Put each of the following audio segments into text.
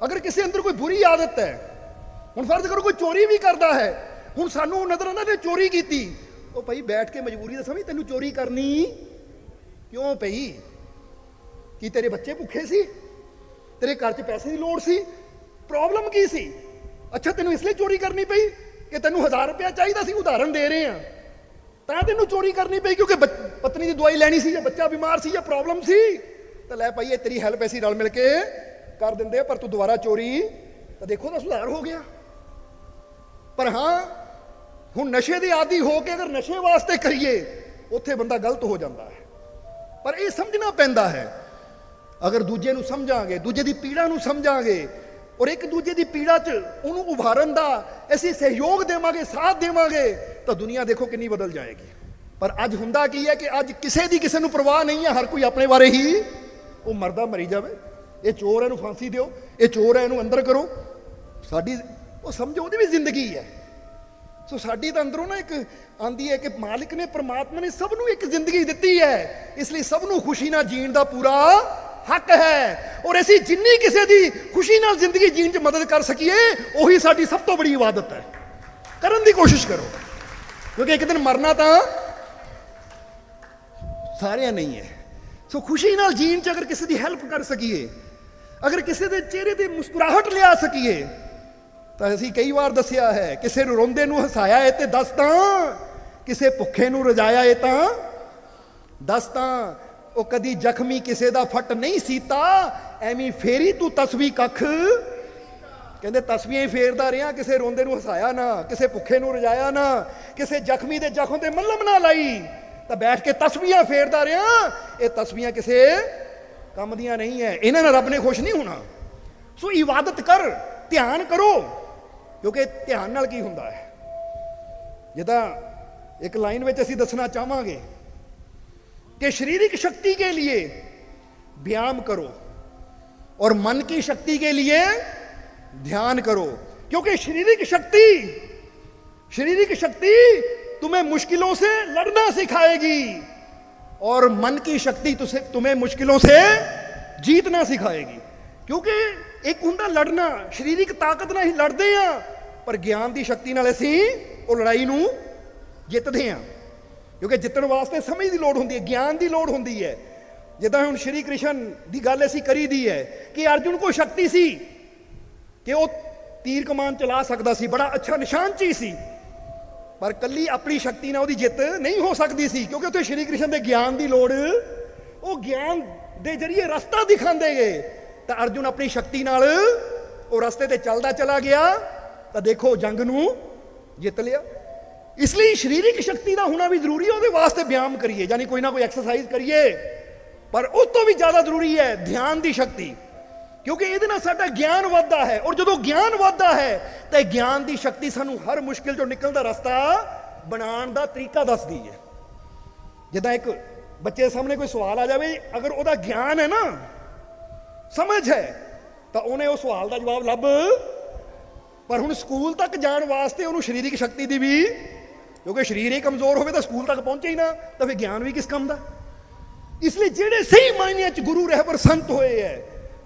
ਅਗਰ ਕਿਸੇ ਅੰਦਰ ਕੋਈ ਬੁਰੀ ਆਦਤ ਹੈ, ਹੁਣ ਫਰਜ਼ ਕਰੋ ਕੋਈ ਚੋਰੀ ਵੀ ਕਰਦਾ ਹੈ, ਹੁਣ ਸਾਨੂੰ ਨਜ਼ਰ ਆਉਂਦਾ ਨੇ ਚੋਰੀ ਕੀਤੀ, ਉਹ ਭਾਈ ਬੈਠ ਕੇ ਮਜਬੂਰੀ ਦਾ ਸਮਝ ਤੈਨੂੰ ਚੋਰੀ ਕਰਨੀ ਕਿਉਂ ਪਈ? ਕੀ ਤੇਰੇ ਬੱਚੇ ਭੁੱਖੇ ਸੀ? ਤੇਰੇ ਘਰ 'ਚ ਪੈਸੇ ਦੀ ਲੋੜ ਸੀ? ਪ੍ਰੋਬਲਮ ਕੀ ਸੀ? ਅੱਛਾ, ਤੈਨੂੰ ਇਸ ਲਈ ਚੋਰੀ ਕਰਨੀ ਪਈ ਕਿ ਤੈਨੂੰ 1000 ਰੁਪਇਆ ਚਾਹੀਦਾ ਸੀ, ਉਦਾਹਰਨ ਦੇ ਰਹੇ ਆ ਤਾਂ ਤੈਨੂੰ ਚੋਰੀ ਕਰਨੀ ਪਈ ਕਿਉਂਕਿ ਪਤਨੀ ਦੀ ਦਵਾਈ ਲੈਣੀ ਸੀ ਜਾਂ ਬੱਚਾ ਬਿਮਾਰ ਸੀ ਜਾਂ ਪ੍ਰੋਬਲਮ ਸੀ? ਤਾਂ ਲੈ ਭਾਈ, ਇਹ ਤੇਰੀ ਹੈਲਪ ਐਸੀ ਰਲ ਮਿਲ ਕੇ। ਕਰ ਦਿੰਦੇ ਪਰ ਤੂੰ ਦੁਬਾਰਾ ਚੋਰੀ ਤਾਂ ਦੇਖੋ ਨਾ ਸੁਧਾਰ ਹੋ ਗਿਆ। ਪਰ ਹਾਂ, ਹੁਣ ਨਸ਼ੇ ਦੇ ਆਦੀ ਹੋ ਕੇ ਅਗਰ ਨਸ਼ੇ ਵਾਸਤੇ ਕਰੀਏ, ਉੱਥੇ ਬੰਦਾ ਗਲਤ ਹੋ ਜਾਂਦਾ ਹੈ। ਪਰ ਇਹ ਸਮਝਣਾ ਪੈਂਦਾ ਹੈ, ਅਗਰ ਦੂਜੇ ਨੂੰ ਸਮਝਾਂਗੇ, ਦੂਜੇ ਦੀ ਪੀੜਾ ਨੂੰ ਸਮਝਾਂਗੇ, ਔਰ ਇੱਕ ਦੂਜੇ ਦੀ ਪੀੜਾ 'ਚ ਉਹਨੂੰ ਉਭਾਰਨ ਦਾ ਅਸੀਂ ਸਹਿਯੋਗ ਦੇਵਾਂਗੇ, ਸਾਥ ਦੇਵਾਂਗੇ, ਤਾਂ ਦੁਨੀਆ ਦੇਖੋ ਕਿੰਨੀ ਬਦਲ ਜਾਏਗੀ। ਪਰ ਅੱਜ ਹੁੰਦਾ ਕੀ ਹੈ ਕਿ ਅੱਜ ਕਿਸੇ ਦੀ ਕਿਸੇ ਨੂੰ ਪਰਵਾਹ ਨਹੀਂ ਹੈ, ਹਰ ਕੋਈ ਆਪਣੇ ਬਾਰੇ ਹੀ ਉਹ ਮਰਦਾ ਮਰੀ ਜਾਵੇ। ਇਹ ਚੋਰ ਹੈ ਇਹਨੂੰ ਫਾਂਸੀ ਦਿਓ, ਇਹ ਚੋਰ ਹੈ ਇਹਨੂੰ ਅੰਦਰ ਕਰੋ। ਸਾਡੀ, ਉਹ ਸਮਝੋ, ਉਹਦੀ ਵੀ ਜ਼ਿੰਦਗੀ ਹੈ। ਸੋ ਸਾਡੀ ਤਾਂ ਅੰਦਰੋਂ ਨਾ ਇੱਕ ਆਂਦੀ ਹੈ ਕਿ ਮਾਲਿਕ ਨੇ, ਪ੍ਰਮਾਤਮਾ ਨੇ ਸਭ ਨੂੰ ਇੱਕ ਜ਼ਿੰਦਗੀ ਦਿੱਤੀ ਹੈ। ਇਸ ਲਈ ਸਭ ਨੂੰ ਖੁਸ਼ੀ ਨਾਲ ਜੀਣ ਦਾ ਪੂਰਾ ਹੱਕ ਹੈ। ਔਰ ਅਸੀਂ ਜਿੰਨੀ ਕਿਸੇ ਦੀ ਖੁਸ਼ੀ ਨਾਲ ਜ਼ਿੰਦਗੀ ਜੀਣ 'ਚ ਮਦਦ ਕਰ ਸਕੀਏ, ਉਹੀ ਸਾਡੀ ਸਭ ਤੋਂ ਬੜੀ ਇਬਾਦਤ ਹੈ। ਕਰਨ ਦੀ ਕੋਸ਼ਿਸ਼ ਕਰੋ। ਕਿਉਂਕਿ ਇੱਕ ਦਿਨ ਮਰਨਾ ਤਾਂ ਸਾਰਿਆਂ ਨਹੀਂ ਹੈ। ਸੋ ਖੁਸ਼ੀ ਨਾਲ ਜੀਣ 'ਚ ਅਗਰ ਕਿਸੇ ਦੀ ਹੈਲਪ ਕਰ ਸਕੀਏ ਅਗਰ ਕਿਸੇ ਦੇ ਚਿਹਰੇ ਤੇ ਮੁਸਕਰਾਹਟ ਲਿਆ ਸਕੀਏ, ਤਾਂ ਅਸੀਂ ਕਈ ਵਾਰ ਦੱਸਿਆ ਹੈ, ਕਿਸੇ ਨੂੰ ਰੋਂਦੇ ਨੂੰ ਹਸਾਇਆ ਏ ਤੇ ਦੱਸ ਤਾਂ, ਕਿਸੇ ਭੁੱਖੇ ਨੂੰ ਰਜਾਇਆ ਏ ਤਾਂ, ਦੱਸ ਤਾਂ, ਉਹ ਕਦੀ ਜ਼ਖਮੀ ਕਿਸੇ ਦਾ ਫਟ ਨਹੀਂ ਸੀਤਾ, ਐਵੇਂ ਫੇਰੀ ਤੂੰ ਤਸਵੀ ਕੱਖ। ਕਹਿੰਦੇ ਤਸਵੀਆਂ ਹੀ ਫੇਰਦਾ ਰਿਹਾ ਕਿਸੇ ਰੋਂਦੇ ਨੂੰ ਹਸਾਇਆ ਨਾ, ਕਿਸੇ ਭੁੱਖੇ ਨੂੰ ਰਜਾਇਆ ਨਾ, ਕਿਸੇ ਜ਼ਖਮੀ ਦੇ ਜ਼ਖਮ ਤੇ ਮੱਲਮ ਨਾ ਲਾਈ, ਤਾਂ ਬੈਠ ਕੇ ਤਸਵੀਆਂ ਫੇਰਦਾ ਰਿਹਾ ਇਹ ਤਸਵੀਆਂ ਕਿਸੇ ਕੰਮ ਦੀਆਂ ਨਹੀਂ ਹੈ ਇਹਨਾਂ ਨਾਲ ਰੱਬ ਨੇ ਖੁਸ਼ ਨਹੀਂ ਹੋਣਾ ਸੋ ਇਬਾਦਤ ਕਰ ਧਿਆਨ ਕਰੋ ਕਿਉਂਕਿ ਧਿਆਨ ਨਾਲ ਕੀ ਹੁੰਦਾ ਹੈ ਜਿੱਦਾਂ ਇੱਕ ਲਾਈਨ ਵਿੱਚ ਅਸੀਂ ਦੱਸਣਾ ਚਾਹਾਂਗੇ कि शारीरिक शक्ति के लिए व्यायाम करो और मन की शक्ति के लिए ध्यान करो क्योंकि शारीरिक शक्ति शारीरिक शक्ति तुम्हें मुश्किलों से लड़ना सिखाएगी और मन की शक्ति तुसे तुम्हें मुश्किलों से जीतना सिखाएगी ਕਿਉਂਕਿ ਇੱਕ ਹੁੰਦਾ ਲੜਨਾ ਸਰੀਰਿਕ ਤਾਕਤ ਨਾਲ ਹੀ ਲੜਦੇ ਆ ਪਰ ਗਿਆਨ ਦੀ ਸ਼ਕਤੀ ਨਾਲ ਅਸੀਂ ਉਹ ਲੜਾਈ ਨੂੰ ਜਿੱਤਦੇ ਆ ਕਿਉਂਕਿ ਜਿੱਤਣ ਵਾਸਤੇ ਸਮਝ ਦੀ ਲੋੜ ਹੁੰਦੀ ਹੈ ਗਿਆਨ ਦੀ ਲੋੜ ਹੁੰਦੀ ਹੈ ਜਿੱਦਾਂ ਹੁਣ ਸ਼੍ਰੀ ਕ੍ਰਿਸ਼ਨ ਦੀ ਗੱਲ ਅਸੀਂ ਕਰੀ ਦੀ ਹੈ ਕਿ ਅਰਜੁਨ ਕੋਲ ਸ਼ਕਤੀ ਸੀ ਕਿ ਉਹ ਤੀਰ ਕਮਾਨ ਚਲਾ ਸਕਦਾ ਸੀ ਬੜਾ ਅੱਛਾ ਨਿਸ਼ਾਨ ਚੀ ਸੀ ਪਰ ਕੱਲੀ ਆਪਣੀ ਸ਼ਕਤੀ ਨਾਲ ਉਹਦੀ ਜਿੱਤ ਨਹੀਂ ਹੋ ਸਕਦੀ ਸੀ, ਕਿਉਂਕਿ ਉੱਥੇ ਸ਼੍ਰੀ ਕ੍ਰਿਸ਼ਨ ਦੇ ਗਿਆਨ ਦੀ ਲੋੜ, ਉਹ ਗਿਆਨ ਦੇ ਜਰੀਏ ਰਸਤਾ ਦਿਖਾਉਂਦੇ ਗਏ। ਤਾਂ ਅਰਜੁਨ ਆਪਣੀ ਸ਼ਕਤੀ ਨਾਲ ਉਹ ਰਸਤੇ ਤੇ ਚੱਲਦਾ ਚਲਾ ਗਿਆ। ਤਾਂ ਦੇਖੋ ਜੰਗ ਨੂੰ ਜਿੱਤ ਲਿਆ। ਇਸ ਲਈ ਸਰੀਰਿਕ ਸ਼ਕਤੀ ਦਾ ਹੋਣਾ ਵੀ ਜ਼ਰੂਰੀ ਹੈ, ਉਹਦੇ ਵਾਸਤੇ ਵਿਆਮ ਕਰੀਏ, ਯਾਨੀ ਕੋਈ ਨਾ ਕੋਈ ਐਕਸਰਸਾਈਜ਼ ਕਰੀਏ। ਪਰ ਉਸ ਤੋਂ ਵੀ ਜ਼ਿਆਦਾ ਜ਼ਰੂਰੀ ਹੈ ਧਿਆਨ ਦੀ ਸ਼ਕਤੀ। ਕਿਉਂਕਿ ਇਹਦੇ ਨਾਲ ਸਾਡਾ ਗਿਆਨ ਵੱਧਦਾ ਹੈ। ਔਰ ਜਦੋਂ ਗਿਆਨ ਵੱਧਦਾ ਹੈ, ਤਾਂ ਇਹ ਗਿਆਨ ਦੀ ਸ਼ਕਤੀ ਸਾਨੂੰ ਹਰ ਮੁਸ਼ਕਿਲ ਚੋਂ ਨਿਕਲਣ ਦਾ ਰਸਤਾ ਬਣਾਉਣ ਦਾ ਤਰੀਕਾ ਦੱਸਦੀ ਹੈ। ਜਿੱਦਾਂ ਇੱਕ ਬੱਚੇ ਸਾਹਮਣੇ ਕੋਈ ਸਵਾਲ ਆ ਜਾਵੇ, ਅਗਰ ਉਹਦਾ ਗਿਆਨ ਹੈ ਨਾ, ਸਮਝ ਹੈ, ਤਾਂ ਉਹਨੇ ਉਹ ਸਵਾਲ ਦਾ ਜਵਾਬ ਲੱਭ। ਪਰ ਹੁਣ ਸਕੂਲ ਤੱਕ ਜਾਣ ਵਾਸਤੇ ਉਹਨੂੰ ਸਰੀਰਕ ਸ਼ਕਤੀ ਦੀ ਵੀ, ਕਿਉਂਕਿ ਸਰੀਰ ਹੀ ਕਮਜ਼ੋਰ ਹੋਵੇ ਤਾਂ ਸਕੂਲ ਤੱਕ ਪਹੁੰਚੇ ਹੀ ਨਾ, ਤਾਂ ਫਿਰ ਗਿਆਨ ਵੀ ਕਿਸ ਕੰਮ ਦਾ? ਇਸ ਲਈ ਜਿਹੜੇ ਸਹੀ ਮਾਇਨਿਆਂ 'ਚ ਗੁਰੂ ਰਹਿਬਰ ਸੰਤ ਹੋਏ ਐ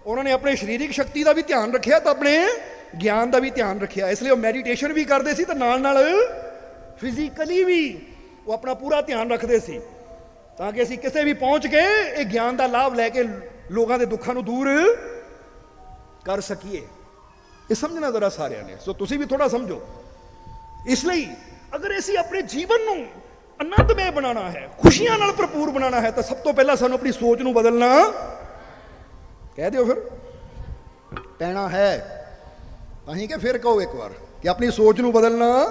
ਉਹਨਾਂ ਨੇ ਆਪਣੇ ਸਰੀਰਕ ਸ਼ਕਤੀ ਦਾ ਵੀ ਧਿਆਨ ਰੱਖਿਆ ਤਾਂ ਆਪਣੇ ਗਿਆਨ ਦਾ ਵੀ ਧਿਆਨ ਰੱਖਿਆ। ਇਸ ਲਈ ਉਹ ਮੈਡੀਟੇਸ਼ਨ ਵੀ ਕਰਦੇ ਸੀ ਤਾਂ ਨਾਲ ਨਾਲ ਫਿਜ਼ੀਕਲੀ ਵੀ ਉਹ ਆਪਣਾ ਪੂਰਾ ਧਿਆਨ ਰੱਖਦੇ ਸੀ। ਤਾਂ ਕਿ ਅਸੀਂ ਕਿਸੇ ਵੀ ਪਹੁੰਚ ਕੇ ਇਹ ਗਿਆਨ ਦਾ ਲਾਭ ਲੈ ਕੇ ਲੋਕਾਂ ਦੇ ਦੁੱਖਾਂ ਨੂੰ ਦੂਰ ਕਰ ਸਕੀਏ। ਇਹ ਸਮਝਣਾ ਜ਼ਰਾ ਸਾਰਿਆਂ ਨੇ। ਸੋ ਤੁਸੀਂ ਵੀ ਥੋੜਾ ਸਮਝੋ। ਇਸ ਲਈ ਅਗਰ ਅਸੀਂ ਆਪਣੇ ਜੀਵਨ ਨੂੰ ਆਨੰਦਮय ਬਣਾਉਣਾ ਹੈ, ਖੁਸ਼ੀਆਂ ਨਾਲ ਭਰਪੂਰ ਬਣਾਉਣਾ ਹੈ, ਤਾਂ ਸਭ ਤੋਂ ਪਹਿਲਾਂ ਸਾਨੂੰ ਆਪਣੀ ਸੋਚ ਨੂੰ ਬਦਲਣਾ ਕਹਿ ਦਿਓ ਫਿਰ। ਪੈਣਾ ਹੈ। ਅਸੀਂ ਕਿ ਫਿਰ ਕਹੋ ਇੱਕ ਵਾਰ ਕਿ ਆਪਣੀ ਸੋਚ ਨੂੰ ਬਦਲਣਾ।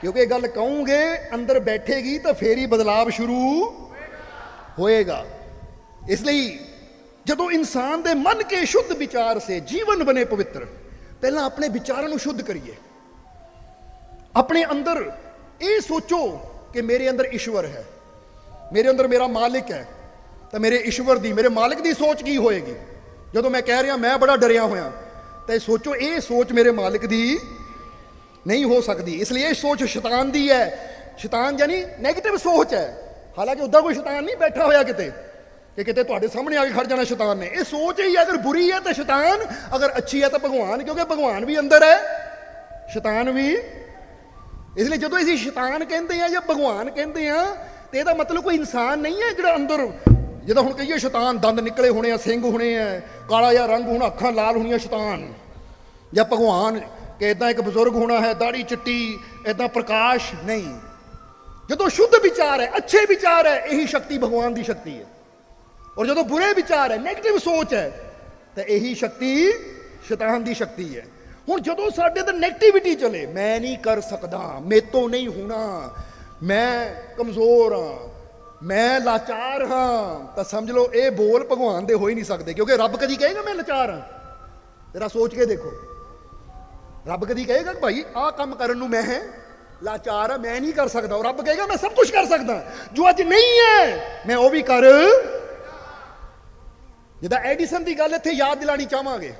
ਕਿਉਂਕਿ ਇਹ ਗੱਲ ਕਹੋਗੇ, ਅੰਦਰ ਬੈਠੇਗੀ ਤਾਂ ਫੇਰ ਹੀ ਬਦਲਾਵ ਸ਼ੁਰੂ ਹੋਏਗਾ। ਇਸ ਲਈ ਜਦੋਂ ਇਨਸਾਨ ਦੇ ਮਨ ਕੇ ਸ਼ੁੱਧ ਵਿਚਾਰ ਸੇ ਜੀਵਨ ਬਨੇ ਪਵਿੱਤਰ, ਪਹਿਲਾਂ ਆਪਣੇ ਵਿਚਾਰਾਂ ਨੂੰ ਸ਼ੁੱਧ ਕਰੀਏ। ਆਪਣੇ ਅੰਦਰ ਇਹ ਸੋਚੋ ਕਿ ਮੇਰੇ ਅੰਦਰ ਈਸ਼ਵਰ ਹੈ। ਮੇਰੇ ਅੰਦਰ ਮੇਰਾ ਮਾਲਿਕ ਹੈ। ਤਾਂ ਮੇਰੇ ਈਸ਼ਵਰ ਦੀ, ਮੇਰੇ ਮਾਲਕ ਦੀ ਸੋਚ ਕੀ ਹੋਏਗੀ? ਜਦੋਂ ਮੈਂ ਕਹਿ ਰਿਹਾ, ਮੈਂ ਬੜਾ ਡਰਿਆ ਹੋਇਆ। ਤਾਂ ਇਹ ਸੋਚੋ, ਇਹ ਸੋਚ ਮੇਰੇ ਮਾਲਿਕ ਦੀ ਨਹੀਂ ਹੋ ਸਕਦੀ। ਇਸ ਲਈ ਇਹ ਸੋਚ ਸ਼ੈਤਾਨ ਦੀ ਹੈ। ਸ਼ੈਤਾਨ ਯਾਨੀ 네ਗੇਟਿਵ ਸੋਚ ਹੈ। ਹਾਲਾਂਕਿ ਉਦਾਂ ਕੋਈ ਸ਼ੈਤਾਨ ਨਹੀਂ ਬੈਠਾ ਹੋਇਆ ਕਿਤੇ, ਕਿ ਕਿਤੇ ਤੁਹਾਡੇ ਸਾਹਮਣੇ ਆ ਕੇ ਖੜ ਜਾਣਾ ਸ਼ੈਤਾਨ ਨੇ। ਇਹ ਸੋਚ ਹੀ ਅਗਰ ਬੁਰੀ ਹੈ ਤਾਂ ਸ਼ੈਤਾਨ, ਅਗਰ ਅੱਛੀ ਹੈ ਤਾਂ ਭਗਵਾਨ, ਕਿਉਂਕਿ ਭਗਵਾਨ ਵੀ ਅੰਦਰ ਹੈ। ਸ਼ੈਤਾਨ ਵੀ। ਇਸ ਲਈ ਜਦੋਂ ਅਸੀਂ ਸ਼ੈਤਾਨ ਕਹਿੰਦੇ ਆ ਜਾਂ ਭਗਵਾਨ ਕਹਿੰਦੇ ਆ ਤੇ ਇਹਦਾ ਮਤਲਬ ਕੋਈ ਇਨਸਾਨ ਨਹੀਂ ਹੈ ਜਿਹੜਾ ਅੰਦਰ ਜਦੋਂ ਹੁਣ ਕਹੀਏ ਸ਼ੈਤਾਨ ਦੰਦ ਨਿਕਲੇ ਹੋਣੇ ਆ ਸਿੰਘ ਹੋਣੇ ਆ, ਕਾਲਾ ਜਾਂ ਰੰਗ ਹੋਣਾ ਅੱਖਾਂ ਲਾਲ ਹੋਣੀਆਂ ਸ਼ੈਤਾਨ। ਜਾਂ ਭਗਵਾਨ ਕਿ ਇਦਾਂ ਇੱਕ ਬਜ਼ੁਰਗ ਹੋਣਾ ਹੈ, ਦਾੜੀ ਚਿੱਟੀ ਇਦਾਂ ਪ੍ਰਕਾਸ਼ ਨਹੀਂ। ਜਦੋਂ ਸ਼ੁੱਧ ਵਿਚਾਰ ਹੈ, ਅੱਛੇ ਵਿਚਾਰ ਹੈ, ਇਹੀ ਸ਼ਕਤੀ ਭਗਵਾਨ ਦੀ ਸ਼ਕਤੀ ਹੈ। ਔਰ ਜਦੋਂ ਬੁਰੇ ਵਿਚਾਰ ਹੈ 네ਗੇਟਿਵ ਸੋਚ ਹੈ, ਤਾਂ ਇਹੀ ਸ਼ਕਤੀ ਸ਼ੈਤਾਨ ਦੀ ਸ਼ਕਤੀ ਹੈ। ਹੁਣ ਜਦੋਂ ਸਾਡੇ ਅੰਦਰ 네ਗੇਟਿਵਿਟੀ ਚਲੇ, ਮੈਂ ਨਹੀਂ ਕਰ ਸਕਦਾ ਮੇਤੋਂ ਨਹੀਂ ਹੋਣਾ, ਮੈਂ ਕਮਜ਼ੋਰ ਹਾਂ ਮੈਂ ਲਾਚਾਰ ਹਾਂ। ਤਾਂ ਸਮਝ ਲਓ, ਇਹ ਬੋਲ ਭਗਵਾਨ ਦੇ ਹੋ ਹੀ ਨਹੀਂ ਸਕਦੇ, ਕਿਉਂਕਿ ਰੱਬ ਕਦੀ ਕਹੇਗਾ ਮੈਂ ਲਾਚਾਰ ਹਾਂ। ਜਰਾ ਸੋਚ ਕੇ ਦੇਖੋ। ਰੱਬ ਕਦੀ ਕਹੇਗਾ ਭਾਈ, ਆਹ ਕੰਮ ਕਰਨ ਨੂੰ ਮੈਂ ਹੈ ਲਾਚਾਰ ਆ ਮੈਂ ਨਹੀਂ ਕਰ ਸਕਦਾ। ਉਹ ਰੱਬ ਕਹੇਗਾ, ਮੈਂ ਸਭ ਕੁਝ ਕਰ ਸਕਦਾ। ਜੋ ਅੱਜ ਨਹੀਂ ਹੈ, ਮੈਂ ਉਹ ਵੀ ਕਰ। ਜਿੱਦਾਂ ਐਡੀਸਨ ਦੀ ਗੱਲ ਇੱਥੇ ਯਾਦ ਦਿਲਾਣੀ ਚਾਹਾਂਗੇ।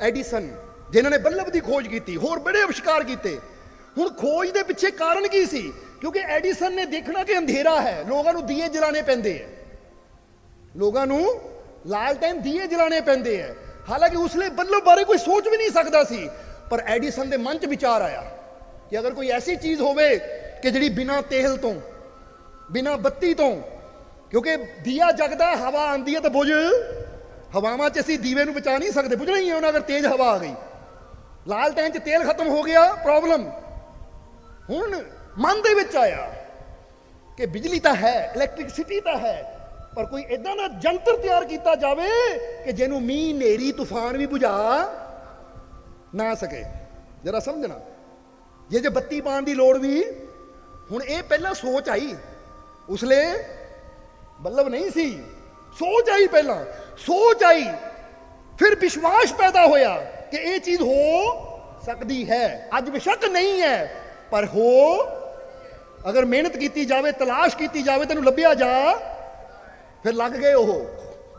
ਐਡੀਸਨ, ਜਿਨ੍ਹਾਂ ਨੇ ਬੱਲਬ ਦੀ ਖੋਜ ਕੀਤੀ, ਹੋਰ ਬੜੇ ਅਵਿਸ਼ਕਾਰ ਕੀਤੇ। ਹੁਣ ਖੋਜ ਦੇ ਪਿੱਛੇ ਕਾਰਨ ਕੀ ਸੀ? ਕਿਉਂਕਿ ਐਡੀਸਨ ਨੇ ਦੇਖਣਾ ਕਿ ਅੰਧੇਰਾ ਹੈ। ਲੋਕਾਂ ਨੂੰ ਦੀਏ ਜਲਾਣੇ ਪੈਂਦੇ ਆ। ਲੋਕਾਂ ਨੂੰ ਲਾਲਟੈਨ ਦੀਏ ਜਲਾਣੇ ਪੈਂਦੇ ਆ। ਹਾਲਾਂਕਿ ਉਸਲੇ ਬੱਲਬ ਬਾਰੇ ਕੋਈ ਸੋਚ ਵੀ ਨਹੀਂ ਸਕਦਾ ਸੀ, ਪਰ ਐਡੀਸਨ ਦੇ ਮਨ 'ਚ ਵਿਚਾਰ ਆਇਆ ਕਿ ਅਗਰ ਕੋਈ ਐਸੀ ਚੀਜ਼ ਹੋਵੇ ਕਿ ਜਿਹੜੀ ਬਿਨਾਂ ਤੇਲ ਤੋਂ, ਬਿਨਾਂ ਬੱਤੀ ਤੋਂ, ਕਿਉਂਕਿ ਦੀਆ ਜਗਦਾ, ਹਵਾ ਆਂਦੀ ਹੈ ਤਾਂ ਬੁਝ, ਹਵਾਵਾਂ 'ਚ ਅਸੀਂ ਦੀਵੇ ਨੂੰ ਬਚਾ ਨਹੀਂ ਸਕਦੇ। ਬੁਝ ਹੀ ਹੈ ਉਹਨਾਂ ਅਗਰ ਤੇਜ਼ ਹਵਾ ਆ ਗਈ। ਲਾਲਟੈਨ 'ਚ ਤੇਲ ਖਤਮ ਹੋ ਗਿਆ ਪ੍ਰੋਬਲਮ ਹੁਣ ਮਨ ਦੇ ਵਿੱਚ ਆਇਆ ਕਿ ਬਿਜਲੀ ਤਾਂ ਹੈ ਇਲੈਕਟ੍ਰਿਸਿਟੀ ਤਾਂ ਹੈ, ਪਰ ਕੋਈ ਇਦਾਂ ਦਾ ਜੰਤਰ ਤਿਆਰ ਕੀਤਾ ਜਾਵੇ ਕਿ ਜਿਹਨੂੰ ਮੀਂਹ ਨੇਰੀ ਤੂਫਾਨ ਵੀ ਬੁਝਾ ਨਾ ਸਕੇ। ਜਰਾ ਸਮਝਣਾ। ਜੇ ਜੇ ਬੱਤੀ ਪਾਉਣ ਦੀ ਲੋੜ ਵੀ, ਹੁਣ ਇਹ ਪਹਿਲਾਂ ਸੋਚ ਆਈ। ਉਸਲੇ ਬੱਲਬ ਨਹੀਂ ਸੀ। ਸੋਚ ਆਈ ਪਹਿਲਾਂ। ਸੋਚ ਆਈ। ਫਿਰ ਵਿਸ਼ਵਾਸ ਪੈਦਾ ਹੋਇਆ ਕਿ ਇਹ ਚੀਜ਼ ਹੋ ਸਕਦੀ ਹੈ। ਅੱਜ ਬਿਸ਼ੱਕ ਨਹੀਂ ਹੈ। ਪਰ ਹੋ, ਅਗਰ ਮਿਹਨਤ ਕੀਤੀ ਜਾਵੇ, ਤਲਾਸ਼ ਕੀਤੀ ਜਾਵੇ, ਤੈਨੂੰ ਲੱਭਿਆ ਜਾ, ਫਿਰ ਲੱਗ ਗਏ ਉਹ।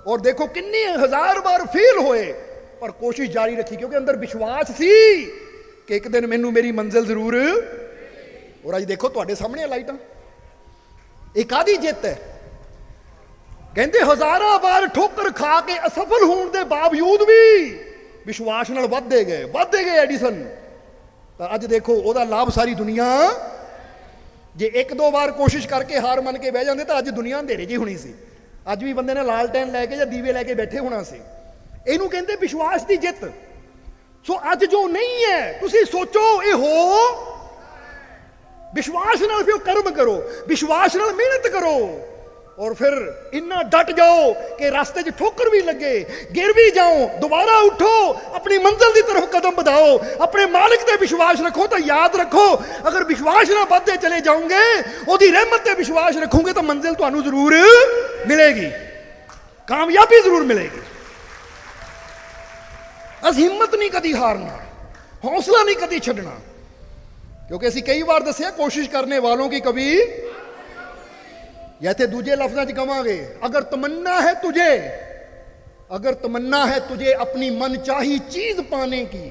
ਔਰ ਦੇਖੋ ਕਿੰਨੇ ਹਜ਼ਾਰ ਵਾਰ ਫੇਲ ਹੋਏ। ਪਰ ਕੋਸ਼ਿਸ਼ ਜਾਰੀ ਰੱਖੀ, ਕਿਉਂਕਿ ਅੰਦਰ ਵਿਸ਼ਵਾਸ ਸੀ ਕਿ ਇੱਕ ਦਿਨ ਮੈਨੂੰ ਮੇਰੀ ਮੰਜ਼ਿਲ ਜ਼ਰੂਰ ਔਰ ਅੱਜ ਦੇਖੋ ਤੁਹਾਡੇ ਸਾਹਮਣੇ ਲਾਈਟਾਂ। ਇਹ ਕਾਦੀ ਜਿੱਤ ਹੈ। ਕਹਿੰਦੇ ਹਜ਼ਾਰਾਂ ਵਾਰ ਠੋਕਰ ਖਾ ਕੇ ਅਸਫਲ ਹੋਣ ਦੇ ਬਾਵਜੂਦ ਵੀ ਵਿਸ਼ਵਾਸ ਨਾਲ ਵੱਧਦੇ ਗਏ ਵੱਧਦੇ ਗਏ ਐਡੀਸਨ। ਤਾਂ ਅੱਜ ਦੇਖੋ, ਉਹਦਾ ਲਾਭ ਸਾਰੀ ਦੁਨੀਆ, ਜੇ ਇੱਕ ਦੋ ਵਾਰ ਕੋਸ਼ਿਸ਼ ਕਰਕੇ ਹਾਰ ਮੰਨ ਕੇ ਬਹਿ ਜਾਂਦੇ ਤਾਂ ਅੱਜ ਦੁਨੀਆ ਅੰਧੇਰੇ 'ਚ ਹੀ ਹੋਣੀ ਸੀ। ਅੱਜ ਵੀ ਬੰਦੇ ਨੇ ਲਾਲਟੈਨ ਲੈ ਕੇ ਜਾਂ ਦੀਵੇ ਲੈ ਕੇ ਬੈਠੇ ਹੋਣਾ ਸੀ। ਇਹਨੂੰ ਕਹਿੰਦੇ ਵਿਸ਼ਵਾਸ ਦੀ ਜਿੱਤ। ਸੋ ਅੱਜ ਜੋ ਨਹੀਂ ਹੈ, ਤੁਸੀਂ ਸੋਚੋ, ਇਹ ਹੋ। ਵਿਸ਼ਵਾਸ ਨਾਲ ਫਿਰ ਕਰਮ ਕਰੋ। ਵਿਸ਼ਵਾਸ ਨਾਲ ਮਿਹਨਤ ਕਰੋ। ਔਰ ਫਿਰ ਇੰਨਾ ਡਟ ਜਾਓ ਕਿ ਰਸਤੇ 'ਚ ਠੋਕਰ ਵੀ ਲੱਗੇ, ਗਿਰ ਵੀ ਜਾਓ, ਦੁਬਾਰਾ ਉਠੋ, ਆਪਣੀ ਮੰਜ਼ਿਲ ਦੀ ਤਰਫ ਕਦਮ ਵਧਾਓ, ਆਪਣੇ ਮਾਲਕ ਤੇ ਵਿਸ਼ਵਾਸ ਰੱਖੋ ਤਾਂ ਯਾਦ ਰੱਖੋ, ਅਗਰ ਵਿਸ਼ਵਾਸ ਨਾਲ ਵੱਧਦੇ ਚਲੇ ਜਾਓਗੇ, ਉਹਦੀ ਰਹਿਮਤ ਤੇ ਵਿਸ਼ਵਾਸ ਰੱਖੋਗੇ ਤਾਂ ਮੰਜ਼ਿਲ ਤੁਹਾਨੂੰ ਜ਼ਰੂਰ ਮਿਲੇਗੀ, ਕਾਮਯਾਬੀ ਜ਼ਰੂਰ ਮਿਲੇਗੀ। ਅਸੀਂ ਹਿੰਮਤ ਨਹੀਂ ਕਦੀ ਹਾਰਨਾ, ਹੌਸਲਾ ਨਹੀਂ ਕਦੀ ਛੱਡਣਾ, ਕਿਉਂਕਿ ਅਸੀਂ ਕਈ ਵਾਰ ਦੱਸਿਆ ਕੋਸ਼ਿਸ਼ ਕਰਨੇ ਵਾਲੋਂ ਕੀ ਕभी या थे दूजे लफ्जा च कवांगे अगर तमन्ना है तुझे अगर तमन्ना है तुझे अपनी मन चाही चीज पाने की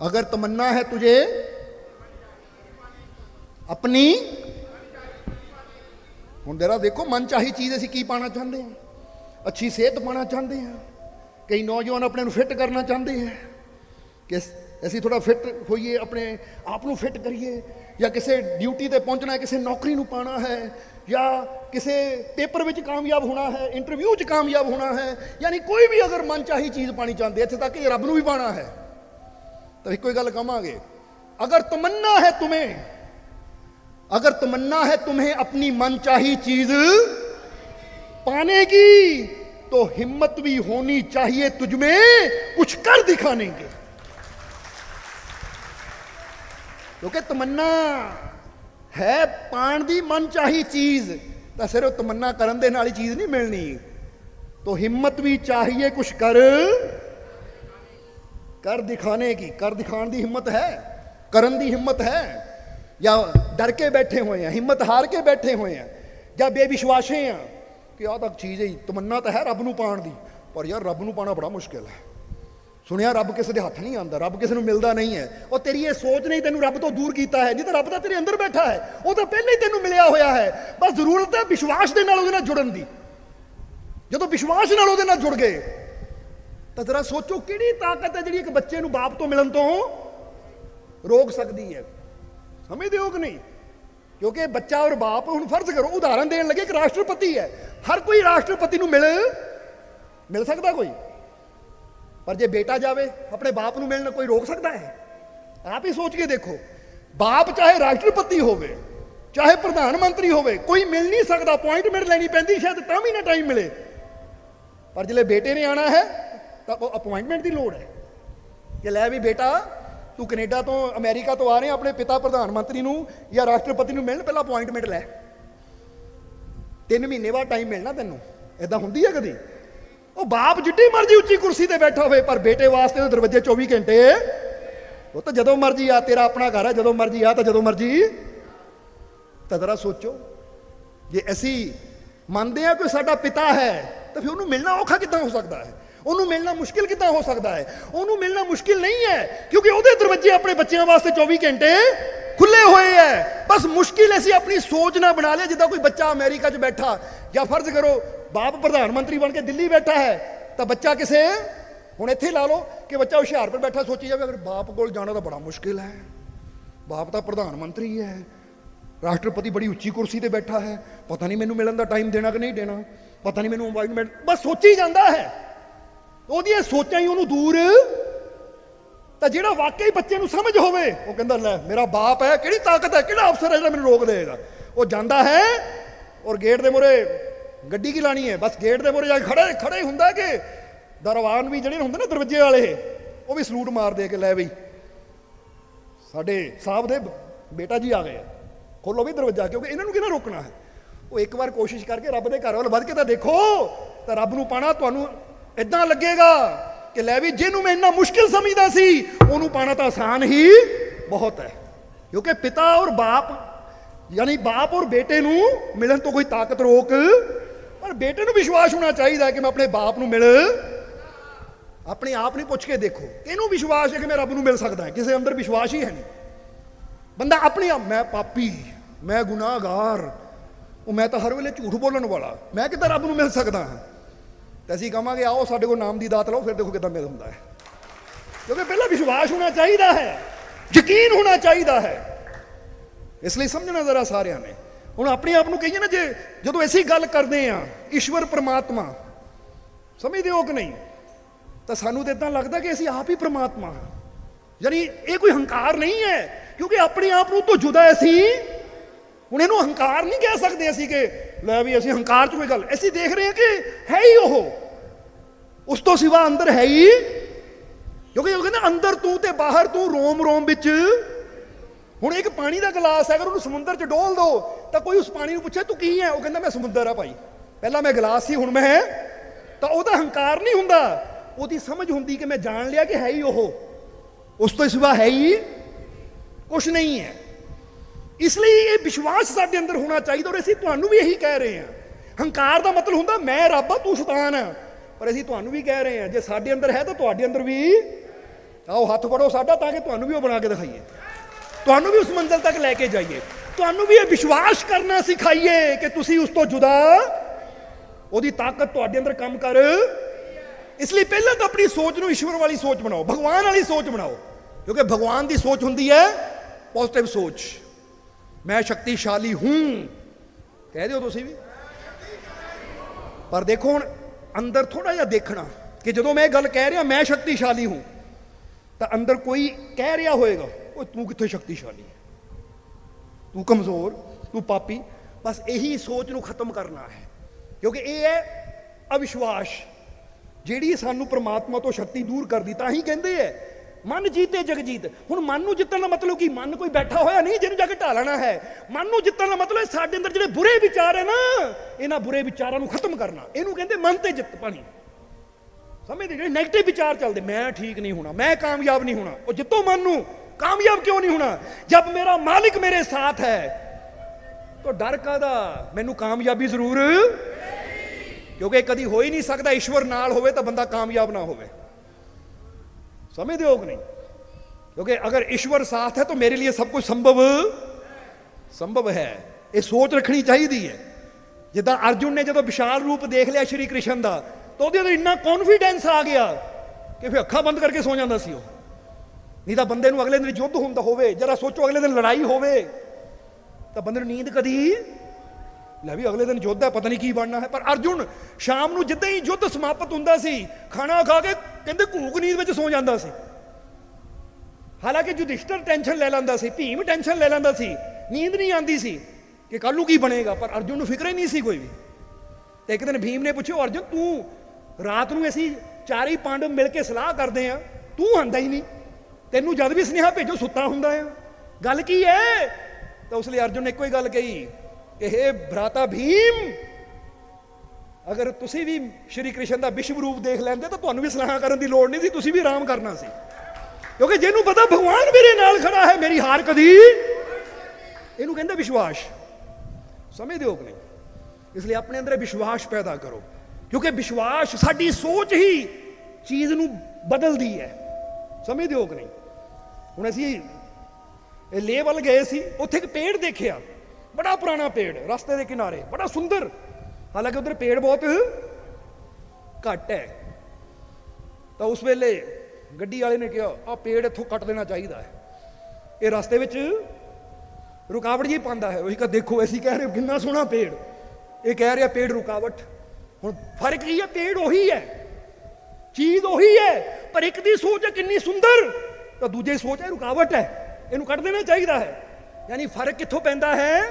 अगर तमन्ना है तुझे अपनी ਹੁਣ ਜਰਾ ਦੇਖੋ ਮਨ ਚਾਹੀ ਚੀਜ਼ ਅਸੀਂ ਕੀ ਪਾਣਾ ਚਾਹੁੰਦੇ ਹਾਂ ਅੱਛੀ ਸਿਹਤ ਪਾਣਾ ਚਾਹੁੰਦੇ ਹਾਂ ਕਈ ਨੌਜਵਾਨ ਆਪਣੇ ਨੂੰ ਫਿੱਟ ਕਰਨਾ ਚਾਹੁੰਦੇ ਹੈ ਕਿ ਅਸੀਂ ਥੋੜਾ ਫਿੱਟ ਹੋਈਏ ਆਪਣੇ ਆਪ ਨੂੰ ਫਿੱਟ ਕਰੀਏ ਜਾਂ ਕਿਸੇ ਡਿਊਟੀ ਤੇ ਪਹੁੰਚਣਾ ਹੈ ਕਿਸੇ ਨੌਕਰੀ ਨੂੰ ਪਾਣਾ ਹੈ ਜਾਂ ਕਿਸੇ ਪੇਪਰ ਵਿੱਚ ਕਾਮਯਾਬ ਹੋਣਾ ਹੈ ਇੰਟਰਵਿਊ 'ਚ ਕਾਮਯਾਬ ਹੋਣਾ ਹੈ ਯਾਨੀ ਕੋਈ ਵੀ ਅਗਰ ਮਨ ਚਾਹੀ ਚੀਜ਼ ਪਾਣੀ ਚਾਹੁੰਦੇ ਇੱਥੇ ਤੱਕ ਕਿ ਰੱਬ ਨੂੰ ਵੀ ਪਾਣਾ ਹੈ ਤਾਂ ਇੱਕੋ ਹੀ ਗੱਲ ਕਹਾਂਗੇ ਅਗਰ ਤਮੰਨਾ ਹੈ ਤੁਮੇ अगर तमन्ना है तुम्हें अपनी मनचाही चीज पाने की तो हिम्मत भी होनी चाहिए तुझमें कुछ कर दिखाने के ਕਿਉਂਕਿ ਤਮੰਨਾ ਹੈ, ਪਾਣ ਦੀ ਮਨ ਚਾਹੀ ਚੀਜ਼, ਤਾਂ ਸਿਰਫ ਤਮੰਨਾ ਕਰਨ ਦੇ ਨਾਲ ਹੀ ਚੀਜ਼ ਨਹੀਂ ਮਿਲਣੀ। ਤੋ ਹਿੰਮਤ ਵੀ ਚਾਹੀਏ ਕੁਛ ਕਰ। ਕਰ ਦਿਖਾਣੇ ਕੀ? ਕਰ ਦਿਖਾਣ ਦੀ ਹਿੰਮਤ ਹੈ, ਕਰਨ ਦੀ ਹਿੰਮਤ ਹੈ। ਜਾਂ ਡਰ ਕੇ ਬੈਠੇ ਹੋਏ ਆ, ਹਿੰਮਤ ਹਾਰ ਕੇ ਬੈਠੇ ਹੋਏ ਆ, ਜਾਂ ਬੇਵਿਸ਼ਵਾਸੇ ਆ ਕਿ ਆਹ ਤਾਂ ਚੀਜ਼ ਹੀ ਤਮੰਨਾ ਤਾਂ ਹੈ ਰੱਬ ਨੂੰ ਪਾਣ ਦੀ। ਪਰ ਯਾਰ ਰੱਬ ਨੂੰ ਪਾਣਾ ਬੜਾ ਮੁਸ਼ਕਿਲ ਹੈ। ਸੁਣਿਆ, ਰੱਬ ਕਿਸੇ ਦੇ ਹੱਥ ਨਹੀਂ ਆਉਂਦਾ, ਰੱਬ ਕਿਸੇ ਨੂੰ ਮਿਲਦਾ ਨਹੀਂ ਹੈ। ਉਹ ਤੇਰੀ ਇਹ ਸੋਚ ਨਹੀਂ ਤੈਨੂੰ ਰੱਬ ਤੋਂ ਦੂਰ ਕੀਤਾ ਹੈ। ਨਹੀਂ ਤਾਂ ਰੱਬ ਤਾਂ ਤੇਰੇ ਅੰਦਰ ਬੈਠਾ ਹੈ, ਉਹ ਤਾਂ ਪਹਿਲਾਂ ਹੀ ਤੈਨੂੰ ਮਿਲਿਆ ਹੋਇਆ ਹੈ। ਬਸ ਜ਼ਰੂਰਤ ਹੈ ਵਿਸ਼ਵਾਸ ਦੇ ਨਾਲ ਉਹਦੇ ਨਾਲ ਜੁੜਨ ਦੀ। ਜਦੋਂ ਵਿਸ਼ਵਾਸ ਨਾਲ ਉਹਦੇ ਨਾਲ ਜੁੜ ਗਏ, ਤਾਂ ਜ਼ਰਾ ਸੋਚੋ ਕਿਹੜੀ ਤਾਕਤ ਹੈ ਜਿਹੜੀ ਇੱਕ ਬੱਚੇ ਨੂੰ ਬਾਪ ਤੋਂ ਮਿਲਣ ਤੋਂ ਰੋਕ ਸਕਦੀ ਹੈ? ਸਮਝਦੇ ਹੋ ਕਿ ਨਹੀਂ। ਕਿਉਂਕਿ ਬੱਚਾ ਔਰ ਬਾਪ, ਹੁਣ ਫਰਜ਼ ਕਰੋ, ਉਦਾਹਰਨ ਦੇਣ ਲੱਗੇ, ਇੱਕ ਰਾਸ਼ਟਰਪਤੀ ਹੈ। ਹਰ ਕੋਈ ਰਾਸ਼ਟਰਪਤੀ ਨੂੰ ਮਿਲ ਮਿਲ ਸਕਦਾ ਕੋਈ? ਪਰ ਜੇ ਬੇਟਾ ਜਾਵੇ, ਆਪਣੇ ਬਾਪ ਨੂੰ ਮਿਲਣ ਕੋਈ ਰੋਕ ਸਕਦਾ ਹੈ? ਆਪ ਹੀ ਸੋਚ ਕੇ ਦੇਖੋ, ਬਾਪ ਚਾਹੇ ਰਾਸ਼ਟਰਪਤੀ ਹੋਵੇ, ਚਾਹੇ ਪ੍ਰਧਾਨ ਮੰਤਰੀ ਹੋਵੇ, ਕੋਈ ਮਿਲ ਨਹੀਂ ਸਕਦਾ ਅਪਾਇੰਟਮੈਂਟ ਲੈਣੀ ਪੈਂਦੀ, ਸ਼ਾਇਦ ਤਾਂ ਵੀ ਨਾ ਟਾਈਮ ਮਿਲੇ। ਪਰ ਜਿਹੜੇ ਬੇਟੇ ਨੇ ਆਣਾ ਹੈ, ਤਾਂ ਉਹ ਅਪਾਇੰਟਮੈਂਟ ਦੀ ਲੋੜ ਹੈ। ਕਿ ਲੈ ਵੀ ਬੇਟਾ, ਤੂੰ ਕੈਨੇਡਾ ਤੋਂ, ਅਮਰੀਕਾ ਤੋਂ ਆ ਰਿਹਾ, ਆਪਣੇ ਪਿਤਾ ਪ੍ਰਧਾਨ ਮੰਤਰੀ ਨੂੰ, ਜਾਂ ਰਾਸ਼ਟਰਪਤੀ ਨੂੰ ਮਿਲਣ, ਪਹਿਲਾਂ ਅਪਾਇੰਟਮੈਂਟ ਲੈ। ਤਿੰਨ ਮਹੀਨੇ ਬਾਅਦ ਟਾਈਮ ਮਿਲਣਾ ਤੈਨੂੰ। ਇਦਾਂ ਹੁੰਦੀ ਹੈ ਕਦੀ? ਉਹ ਬਾਪ ਜਿੱਡੀ ਮਰਜ਼ੀ ਉੱਚੀ ਕੁਰਸੀ ਤੇ ਬੈਠਾ ਹੋਵੇ, ਪਰ ਬੇਟੇ ਵਾਸਤੇ ਤਾਂ ਦਰਵਾਜ਼ੇ 24 ਘੰਟੇ। ਉਹ ਤਾਂ ਜਦੋਂ ਮਰਜ਼ੀ ਆ, ਤੇਰਾ ਆਪਣਾ ਘਰ ਹੈ ਜਦੋਂ ਮਰਜ਼ੀ ਆ, ਤਾਂ ਜਦੋਂ ਮਰਜ਼ੀ। ਤਾਂ ਜ਼ਰਾ ਸੋਚੋ, ਜੇ ਅਸੀਂ ਮੰਨਦੇ ਆ ਕੋਈ ਸਾਡਾ ਪਿਤਾ ਹੈ, ਤਾਂ ਫਿਰ ਉਹਨੂੰ ਮਿਲਣਾ ਔਖਾ ਕਿੱਦਾਂ ਹੋ ਸਕਦਾ ਹੈ? ਉਹਨੂੰ ਮਿਲਣਾ ਮੁਸ਼ਕਿਲ ਕਿੱਦਾਂ ਹੋ ਸਕਦਾ ਹੈ? ਉਹਨੂੰ ਮਿਲਣਾ ਮੁਸ਼ਕਿਲ ਨਹੀਂ ਹੈ, ਕਿਉਂਕਿ ਉਹਦੇ ਦਰਵਾਜ਼ੇ ਆਪਣੇ ਬੱਚਿਆਂ ਵਾਸਤੇ 24 ਘੰਟੇ ਖੁੱਲੇ ਹੋਏ ਹੈ। ਬਸ ਮੁਸ਼ਕਿਲ ਅਸੀਂ ਆਪਣੀ ਸੋਚ ਨਾ ਬਣਾ ਲਿਆ, ਜਿੱਦਾਂ ਕੋਈ ਬੱਚਾ ਅਮਰੀਕਾ 'ਚ ਬੈਠਾ, ਜਾਂ ਫਰਜ਼ ਕਰੋ ਬਾਪ ਪ੍ਰਧਾਨ ਮੰਤਰੀ ਬਣ ਕੇ ਦਿੱਲੀ ਬੈਠਾ ਹੈ, ਤਾਂ ਬੱਚਾ ਕਿਸੇ ਹੁਣ ਇੱਥੇ ਲਾ ਲਓ ਕਿ ਬੱਚਾ ਹੁਸ਼ਿਆਰਪੁਰ ਬੈਠਾ, ਸੋਚੀ ਜਾਵੇ, ਅਗਰ ਬਾਪ ਕੋਲ ਜਾਣਾ ਤਾਂ ਬੜਾ ਮੁਸ਼ਕਿਲ ਹੈ। ਬਾਪ ਤਾਂ ਪ੍ਰਧਾਨ ਮੰਤਰੀ ਹੈ। ਰਾਸ਼ਟਰਪਤੀ ਬੜੀ ਉੱਚੀ ਕੁਰਸੀ ਤੇ ਬੈਠਾ ਹੈ। ਪਤਾ ਨਹੀਂ ਮੈਨੂੰ ਮਿਲਣ ਦਾ ਟਾਈਮ ਦੇਣਾ ਕਿ ਨਹੀਂ ਦੇਣਾ। ਪਤਾ ਨਹੀਂ ਮੈਨੂੰ ਅਪਾਇੰਟਮੈਂਟ ਬਸ ਸੋਚੀ ਜਾਂਦਾ ਹੈ। ਉਹਦੀਆਂ ਸੋਚਾਂ ਹੀ ਉਹਨੂੰ ਦੂਰ। ਤਾਂ ਜਿਹੜਾ ਵਾਕਈ ਬੱਚੇ ਨੂੰ ਸਮਝ ਹੋਵੇ, ਉਹ ਕਹਿੰਦਾ, ਲੈ, ਮੇਰਾ ਬਾਪ ਹੈ, ਕਿਹੜੀ ਤਾਕਤ ਹੈ, ਕਿਹੜਾ ਅਫਸਰ ਹੈ ਜਿਹੜਾ ਮੈਨੂੰ ਰੋਕ ਦੇਗਾ ਉਹ ਜਾਂਦਾ ਹੈ ਔਰ ਗੇਟ ਦੇ ਮੂਹਰੇ ਗੱਡੀ ਕੀ ਲਾਣੀ ਹੈ? ਬਸ ਗੇਟ ਦੇ ਮੂਹਰੇ ਜਾ ਕੇ ਖੜੇ ਖੜੇ ਹੁੰਦਾ ਕਿ ਦਰਵਾਨ ਵੀ ਜਿਹੜੇ ਹੁੰਦੇ ਨਾ ਦਰਵਾਜ਼ੇ ਵਾਲੇ, ਉਹ ਵੀ ਸਲੂਟ ਮਾਰ ਦੇ ਕੇ ਲੈ ਬਈ। ਸਾਡੇ ਸਾਹਿਬ ਦੇ ਬੇਟਾ ਜੀ ਆ ਗਏ ਖੋਲੋ ਵੀ ਦਰਵਾਜ਼ਾ, ਕਿਉਂਕਿ ਇਹਨਾਂ ਨੂੰ ਕਿਹਨਾਂ ਰੋਕਣਾ ਹੈ? ਉਹ ਇੱਕ ਵਾਰ ਕੋਸ਼ਿਸ਼ ਕਰਕੇ ਰੱਬ ਦੇ ਘਰ ਵੱਲ ਵੱਧ ਕੇ ਤਾਂ ਦੇਖੋ, ਤਾਂ ਰੱਬ ਨੂੰ ਪਾਣਾ ਤੁਹਾਨੂੰ ਇਦਾਂ ਲੱਗੇਗਾ ਕਿ ਲੈ ਵੀ ਜਿਹਨੂੰ ਮੈਂ ਇੰਨਾ ਮੁਸ਼ਕਿਲ ਸਮਝਦਾ ਸੀ, ਉਹਨੂੰ ਪਾਣਾ ਤਾਂ ਆਸਾਨ ਹੀ ਬਹੁਤ ਹੈ। ਕਿਉਂਕਿ ਪਿਤਾ ਔਰ ਬਾਪ, ਯਾਨੀ ਬਾਪ ਔਰ ਬੇਟੇ ਨੂੰ ਮਿਲਣ ਤੋਂ ਕੋਈ ਤਾਕਤ ਰੋਕ ਪਰ ਬੇਟੇ ਨੂੰ ਵਿਸ਼ਵਾਸ ਹੋਣਾ ਚਾਹੀਦਾ ਕਿ ਮੈਂ ਆਪਣੇ ਬਾਪ ਨੂੰ ਮਿਲ ਆਪਣੇ ਆਪ ਨਹੀਂ ਪੁੱਛ ਕੇ ਦੇਖੋ। ਇਹਨੂੰ ਵਿਸ਼ਵਾਸ ਹੈ ਕਿ ਮੈਂ ਰੱਬ ਨੂੰ ਮਿਲ ਸਕਦਾ ਕਿਸੇ ਅੰਦਰ ਵਿਸ਼ਵਾਸ ਹੀ ਹੈ ਨਹੀਂ। ਬੰਦਾ ਆਪਣੇ ਆਪ ਮੈਂ ਪਾਪੀ, ਮੈਂ ਗੁਨਾਹਗਾਰ, ਉਹ ਮੈਂ ਤਾਂ ਹਰ ਵੇਲੇ ਝੂਠ ਬੋਲਣ ਵਾਲਾ। ਮੈਂ ਕਿੱਦਾਂ ਰੱਬ ਨੂੰ ਮਿਲ ਸਕਦਾ ਹਾਂ? ਤੇ ਅਸੀਂ ਕਹਾਂਗੇ, ਆਓ ਸਾਡੇ ਕੋਲ ਨਾਮ ਦੀ ਦਾਤ ਲਓ, ਫਿਰ ਦੇਖੋ ਕਿੱਦਾਂ ਮਿਲ ਹੁੰਦਾ ਹੈ। ਕਿਉਂਕਿ ਪਹਿਲਾਂ ਵਿਸ਼ਵਾਸ ਹੋਣਾ ਚਾਹੀਦਾ ਹੈ। ਯਕੀਨ ਹੋਣਾ ਚਾਹੀਦਾ ਹੈ। ਇਸ ਲਈ ਸਮਝਣਾ ਜ਼ਰਾ ਸਾਰਿਆਂ ਨੇ। ਹੁਣ ਆਪਣੇ ਆਪ ਨੂੰ ਕਹੀਏ ਨਾ ਜੇ, ਜਦੋਂ ਐਸੀ ਗੱਲ ਕਰਦੇ ਆ ਈਸ਼ਵਰ ਪ੍ਰਮਾਤਮਾ, ਸਮਝਦੇ ਹੋ ਕਿ ਨਹੀਂ? ਤਾਂ ਸਾਨੂੰ ਤਾਂ ਇਦਾਂ ਲੱਗਦਾ ਕਿ ਅਸੀਂ ਆਪ ਹੀ ਪ੍ਰਮਾਤਮਾ ਹਾਂ। ਯਾਨੀ ਇਹ ਕੋਈ ਹੰਕਾਰ ਨਹੀਂ ਹੈ, ਕਿਉਂਕਿ ਆਪਣੇ ਆਪ ਨੂੰ ਤੋਂ ਜੁਦਾ ਅਸੀਂ। ਹੁਣ ਇਹਨੂੰ ਹੰਕਾਰ ਨਹੀਂ ਕਹਿ ਸਕਦੇ ਅਸੀਂ ਕਿ, ਲੈ ਵੀ ਅਸੀਂ ਹੰਕਾਰ ਚ ਕੋਈ ਗੱਲ। ਅਸੀਂ ਦੇਖ ਰਹੇ ਹਾਂ ਕਿ ਹੈ ਹੀ ਉਹ। ਉਸ ਤੋਂ ਸਿਵਾ ਅੰਦਰ ਹੈ ਹੀ। ਕਿਉਂਕਿ ਉਹ ਕਹਿੰਦਾ, ਅੰਦਰ ਤੂੰ ਤੇ ਬਾਹਰ ਤੂੰ ਰੋਮ ਰੋਮ ਵਿੱਚ ਹੁਣ ਇੱਕ ਪਾਣੀ ਦਾ ਗਲਾਸ ਹੈ, ਅਗਰ ਉਹਨੂੰ ਸਮੁੰਦਰ 'ਚ ਡੋਲ ਦੋ, ਤਾਂ ਕੋਈ ਉਸ ਪਾਣੀ ਨੂੰ ਪੁੱਛੇ, ਤੂੰ ਕੀ ਹੈ? ਉਹ ਕਹਿੰਦਾ, ਮੈਂ ਸਮੁੰਦਰ ਆ ਭਾਈ। ਪਹਿਲਾਂ ਮੈਂ ਗਲਾਸ ਸੀ, ਹੁਣ ਮੈਂ ਤਾਂ ਉਹਦਾ ਹੰਕਾਰ ਨਹੀਂ ਹੁੰਦਾ। ਉਹਦੀ ਸਮਝ ਹੁੰਦੀ ਕਿ ਮੈਂ ਜਾਣ ਲਿਆ ਕਿ ਹੈ ਹੀ ਉਹ। ਉਸ ਤੋਂ ਸਿਵਾ ਹੈ ਹੀ ਕੁਝ ਨਹੀਂ ਹੈ। ਇਸ ਲਈ ਇਹ ਵਿਸ਼ਵਾਸ ਸਾਡੇ ਅੰਦਰ ਹੋਣਾ ਚਾਹੀਦਾ ਔਰ ਅਸੀਂ ਤੁਹਾਨੂੰ ਵੀ ਇਹੀ ਕਹਿ ਰਹੇ ਹਾਂ। ਹੰਕਾਰ ਦਾ ਮਤਲਬ ਹੁੰਦਾ, ਮੈਂ ਰੱਬ ਆ ਤੂੰ ਸ਼ੈਤਾਨ ਆ ਪਰ ਅਸੀਂ ਤੁਹਾਨੂੰ ਵੀ ਕਹਿ ਰਹੇ ਹਾਂ, ਜੇ ਸਾਡੇ ਅੰਦਰ ਹੈ ਤਾਂ ਤੁਹਾਡੇ ਅੰਦਰ ਵੀ ਆਓ, ਹੱਥ ਫੜੋ ਸਾਡਾ ਤਾਂ ਕਿ ਤੁਹਾਨੂੰ ਵੀ ਉਹ ਬਣਾ ਕੇ ਦਿਖਾਈਏ। ਤੁਹਾਨੂੰ ਵੀ ਉਸ ਮੰਜ਼ਲ ਤੱਕ ਲੈ ਕੇ ਜਾਈਏ। ਤੁਹਾਨੂੰ ਵੀ ਇਹ ਵਿਸ਼ਵਾਸ ਕਰਨਾ ਸਿਖਾਈਏ ਕਿ ਤੁਸੀਂ ਉਸ ਤੋਂ ਜੁਦਾ। ਉਹਦੀ ਤਾਕਤ ਤੁਹਾਡੇ ਅੰਦਰ ਕੰਮ ਕਰ। ਇਸ ਲਈ ਪਹਿਲਾਂ ਤਾਂ ਆਪਣੀ ਸੋਚ ਨੂੰ ਈਸ਼ਵਰ ਵਾਲੀ ਸੋਚ ਬਣਾਓ, ਭਗਵਾਨ ਵਾਲੀ ਸੋਚ ਬਣਾਓ। ਕਿਉਂਕਿ ਭਗਵਾਨ ਦੀ ਸੋਚ ਹੁੰਦੀ ਹੈ ਪੋਜ਼ਿਟਿਵ ਸੋਚ। ਮੈਂ ਸ਼ਕਤੀਸ਼ਾਲੀ ਹੂੰ। ਕਹਿ ਦਿਓ ਤੁਸੀਂ ਵੀ। ਪਰ ਦੇਖੋ ਹੁਣ ਅੰਦਰ ਥੋੜਾ ਜਿਹਾ ਦੇਖਣਾ ਕਿ ਜਦੋਂ ਮੈਂ ਇਹ ਗੱਲ ਕਹਿ ਰਿਹਾ, ਮੈਂ ਸ਼ਕਤੀਸ਼ਾਲੀ ਹੂੰ, ਤਾਂ ਅੰਦਰ ਕੋਈ ਕਹਿ ਰਿਹਾ ਹੋਏਗਾ। ਉਹ ਤੂੰ ਕਿੱਥੇ ਸ਼ਕਤੀਸ਼ਾਲੀ ਹੈ? ਤੂੰ ਕਮਜ਼ੋਰ, ਤੂੰ ਪਾਪੀ, ਬਸ ਇਹੀ ਸੋਚ ਨੂੰ ਖਤਮ ਕਰਨਾ ਹੈ। ਕਿਉਂਕਿ ਇਹ ਹੈ ਅਵਿਸ਼ਵਾਸ। ਜਿਹੜੀ ਸਾਨੂੰ ਪ੍ਰਮਾਤਮਾ ਤੋਂ ਸ਼ਕਤੀ ਦੂਰ ਕਰਦੀ, ਤਾਂ ਹੀ ਕਹਿੰਦੇ ਐ ਮਨ ਜੀਤੇ ਜਗ ਜੀਤ ਹੁਣ ਮਨ ਨੂੰ ਜਿੱਤਣ ਦਾ ਮਤਲਬ ਕੀ? ਮਨ ਕੋਈ ਬੈਠਾ ਹੋਇਆ ਨਹੀਂ ਜਿਹਨੂੰ ਜਾ ਕੇ ਢਾਲਣਾ ਹੈ। ਮਨ ਨੂੰ ਜਿੱਤਣ ਦਾ ਮਤਲਬ ਸਾਡੇ ਅੰਦਰ ਜਿਹੜੇ ਬੁਰੇ ਵਿਚਾਰ ਹੈ ਨਾ, ਇਹਨਾਂ ਬੁਰੇ ਵਿਚਾਰਾਂ ਨੂੰ ਖਤਮ ਕਰਨਾ। ਇਹਨੂੰ ਕਹਿੰਦੇ ਮਨ ਤੇ ਜਿੱਤ ਪਾਣੀ। ਸਮਝਦੇ ਜਿਹੜੇ ਨੈਗੇਟਿਵ ਵਿਚਾਰ ਚੱਲਦੇ, ਮੈਂ ਠੀਕ ਨਹੀਂ ਹੋਣਾ, ਮੈਂ ਕਾਮਯਾਬ ਨਹੀਂ ਹੋਣਾ। ਉਹ ਜਿੱਤੋ ਮਨ ਨੂੰ। ਕਾਮਯਾਬ ਕਿਉਂ ਨਹੀਂ ਹੋਣਾ ਜਦ ਮੇਰਾ ਮਾਲਿਕ ਮੇਰੇ ਸਾਥ ਹੈ ਤਾਂ ਡਰ ਕਾਦਾ ਮੈਨੂੰ ਕਾਮਯਾਬੀ ਜ਼ਰੂਰ ਕਿਉਂਕਿ ਕਦੀ ਹੋ ਹੀ ਨਹੀਂ ਸਕਦਾ ਈਸ਼ਵਰ ਨਾਲ ਹੋਵੇ ਤਾਂ ਬੰਦਾ ਕਾਮਯਾਬ ਨਾ ਹੋਵੇ ਸਮਝਦੇ ਹੋ ਕਿ ਨਹੀਂ ਕਿਉਂਕਿ ਅਗਰ ਈਸ਼ਵਰ ਸਾਥ ਹੈ ਤਾਂ ਮੇਰੇ ਲਈ ਸਭ ਕੁਝ ਸੰਭਵ ਸੰਭਵ ਹੈ ਇਹ ਸੋਚ ਰੱਖਣੀ ਚਾਹੀਦੀ ਹੈ ਜਿੱਦਾਂ ਅਰਜੁਨ ਨੇ ਜਦੋਂ ਵਿਸ਼ਾਲ ਰੂਪ ਦੇਖ ਲਿਆ ਸ਼੍ਰੀ ਕ੍ਰਿਸ਼ਨ ਦਾ ਤਾਂ ਉਹਦੇ ਅੰਦਰ ਇੰਨਾ ਕੌਨਫੀਡੈਂਸ ਆ ਗਿਆ ਕਿ ਫਿਰ ਅੱਖਾਂ ਬੰਦ ਕਰਕੇ ਸੋ ਜਾਂਦਾ ਸੀ ਉਹ ਨਹੀਂ ਤਾਂ ਬੰਦੇ ਨੂੰ ਅਗਲੇ ਦਿਨ ਯੁੱਧ ਹੁੰਦਾ ਹੋਵੇ, ਜਰਾ ਸੋਚੋ ਅਗਲੇ ਦਿਨ ਲੜਾਈ ਹੋਵੇ। ਤਾਂ ਬੰਦੇ ਨੂੰ ਨੀਂਦ ਕਦੀ? ਲੈ ਵੀ ਅਗਲੇ ਦਿਨ ਯੁੱਧ ਹੈ, ਪਤਾ ਨਹੀਂ ਕੀ ਬਣਨਾ ਹੈ। ਪਰ ਅਰਜੁਨ, ਸ਼ਾਮ ਨੂੰ ਜਿੱਦਾਂ ਹੀ ਯੁੱਧ ਸਮਾਪਤ ਹੁੰਦਾ ਸੀ, ਖਾਣਾ ਖਾ ਕੇ ਕਹਿੰਦੇ ਘੂਕ ਨੀਂਦ ਵਿੱਚ ਸੋ ਜਾਂਦਾ ਸੀ। ਹਾਲਾਂਕਿ ਯੁਧਿਸ਼ਟਰ ਟੈਨਸ਼ਨ ਲੈ ਲੈਂਦਾ ਸੀ, ਭੀਮ ਟੈਨਸ਼ਨ ਲੈ ਲੈਂਦਾ ਸੀ, ਨੀਂਦ ਨਹੀਂ ਆਉਂਦੀ ਸੀ ਕਿ ਕੱਲੂ ਕੀ ਬਣੇਗਾ, ਪਰ ਅਰਜੁਨ ਨੂੰ ਫਿਕਰ ਹੀ ਨਹੀਂ ਸੀ ਕੋਈ ਵੀ। ਤੇ ਇੱਕ ਦਿਨ ਭੀਮ ਨੇ ਪੁੱਛਿਆ, ਅਰਜੁਨ, ਤੂੰ ਰਾਤ ਨੂੰ ਅਸੀਂ ਚਾਰੇ ਪਾਂਡਵ ਮਿਲ ਕੇ ਸਲਾਹ ਕਰਦੇ ਆ, ਤੂੰ ਆਂਦਾ ਹੀ ਨਹੀਂ। ਤੈਨੂੰ ਜਦ ਵੀ ਸੁਨੇਹਾ ਭੇਜੋ, ਸੁੱਤਾ ਹੁੰਦਾ ਆ। ਗੱਲ ਕੀ ਹੈ ਤਾਂ ਉਸ ਲਈ ਅਰਜੁਨ ਨੇ ਇੱਕੋ ਹੀ ਗੱਲ ਕਹੀ ਕਿ हे ਭਰਾਤਾ ਭੀਮ, ਅਗਰ ਤੁਸੀਂ ਵੀ ਸ਼੍ਰੀ ਕ੍ਰਿਸ਼ਨ ਦਾ ਵਿਸ਼ਵ ਰੂਪ ਦੇਖ ਲੈਂਦੇ ਤਾਂ ਤੁਹਾਨੂੰ ਵੀ ਸਲਾਹਾਂ ਕਰਨ ਦੀ ਲੋੜ ਨਹੀਂ ਸੀ, ਤੁਸੀਂ ਵੀ ਆਰਾਮ ਕਰਨਾ ਸੀ। ਕਿਉਂਕਿ ਜਿਹਨੂੰ ਪਤਾ ਭਗਵਾਨ ਮੇਰੇ ਨਾਲ ਖੜਾ ਹੈ, ਮੇਰੀ ਹਾਰ ਕਦੀ। ਇਹਨੂੰ ਕਹਿੰਦਾ ਵਿਸ਼ਵਾਸ। ਸਮਝਦੇ ਹੋ ਕਿ ਨਹੀਂ? ਇਸ ਲਈ ਆਪਣੇ ਅੰਦਰ ਵਿਸ਼ਵਾਸ ਪੈਦਾ ਕਰੋ। ਕਿਉਂਕਿ ਵਿਸ਼ਵਾਸ ਸਾਡੀ ਸੋਚ ਹੀ ਚੀਜ਼ ਨੂੰ ਬਦਲਦੀ ਹੈ। ਸਮਝਦੇ ਹੋ ਕਿ ਨਹੀਂ। ਹੁਣ ਅਸੀਂ ਇਹ ਲੇਹ ਵੱਲ ਗਏ ਸੀ, ਉੱਥੇ ਇੱਕ ਪੇੜ ਦੇਖਿਆ। ਬੜਾ ਪੁਰਾਣਾ ਪੇੜ, ਰਸਤੇ ਦੇ ਕਿਨਾਰੇ, ਬੜਾ ਸੁੰਦਰ। ਹਾਲਾਂਕਿ ਉਧਰ ਪੇੜ ਬਹੁਤ ਘੱਟ ਹੈ। ਤਾਂ ਉਸ ਵੇਲੇ ਗੱਡੀ ਵਾਲੇ ਨੇ ਕਿਹਾ ਆ ਪੇੜ ਇੱਥੋਂ ਕੱਟ ਦੇਣਾ ਚਾਹੀਦਾ ਹੈ। ਇਹ ਰਸਤੇ ਵਿੱਚ ਰੁਕਾਵਟ ਜੀ ਪਾਉਂਦਾ ਹੈ। ਉਹੀ ਕਹ, ਦੇਖੋ, ਅਸੀਂ ਕਹਿ ਰਹੇ ਕਿੰਨਾ ਸੋਹਣਾ ਪੇੜ। ਇਹ ਕਹਿ ਰਿਹਾ, ਪੇੜ ਰੁਕਾਵਟ। ਹੁਣ ਫ਼ਰਕ ਕੀ ਹੈ? ਪੇੜ ਉਹੀ ਹੈ। ਚੀਜ਼ ਉਹੀ ਹੈ, ਪਰ ਇੱਕ ਦੀ ਸੋਚ ਹੈ ਕਿੰਨੀ ਸੁੰਦਰ, ਤਾਂ ਦੂਜੇ ਦੀ ਸੋਚ ਹੈ ਰੁਕਾਵਟ ਹੈ, ਇਹਨੂੰ ਕੱਢ ਦੇਣਾ ਚਾਹੀਦਾ ਹੈ। ਯਾਨੀ ਫ਼ਰਕ ਕਿੱਥੋਂ ਪੈਂਦਾ ਹੈ?